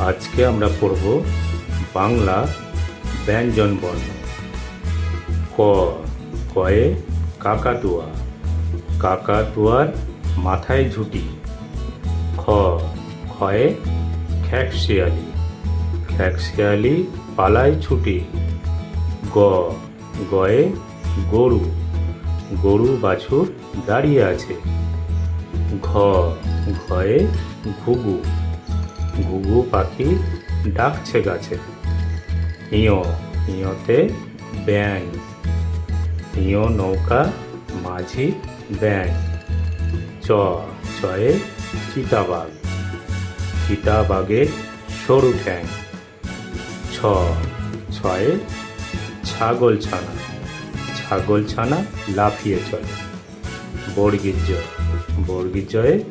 আজকে আমরা পড়ব বাংলা ব্যঞ্জন বর্ণ। ক, কয়ে কাকাতুয়া। কাকাতুয়ার মাথায় ঝুটি। খ খয়ে খ্যাকশিয়ালি। খ্যাকশিয়ালি পালায় ছুটি। গ, গয়ে গরু। গরু বাছুর দাঁড়িয়ে আছে। ঘ, ঘয়ে ঘুঘু। ঘুঘু পাখি ডাকছে গাছে। ইয়, ইয়তে ব্যাং ইয় নৌকা, মাঝি ব্যাং চ, চয়ে চিতাবাঘ। চিতাবাঘের সরু ঠ্যাং। ছ, ছয়ে ছাগল ছানা। ছাগল ছানা লাফিয়ে চলে। বর্গীর জয় জয়ে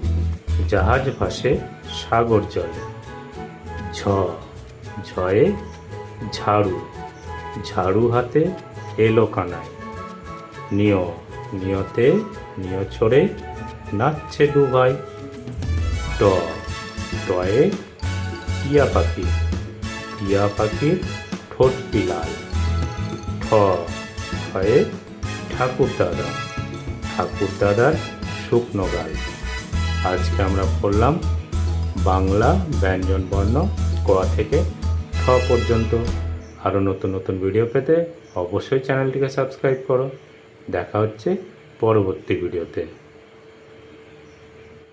জাহাজ ভাসে সাগর জলে। ঝ, ঝয়ে ঝাড়ু ঝাড়ু হাতে এলো কানায়। নিয়, নিয়তে নিয় ছড়ে নাচছে দু ভাই ট, টয়ে টিয়া পাখি, টিয়া পাখির ঠোঁটটি লাল ঠ, ঠয়ে ঠাকুর দাদা, ঠাকুর দাদার শুকনো গাল। আজকে আমরা পড়লাম বাংলা ব্যঞ্জন বর্ণ ক থেকে ঠ পর্যন্ত আরও নতুন নতুন ভিডিও পেতে অবশ্যই চ্যানেলটিকে সাবস্ক্রাইব করো। দেখা হচ্ছে পরবর্তী ভিডিওতে।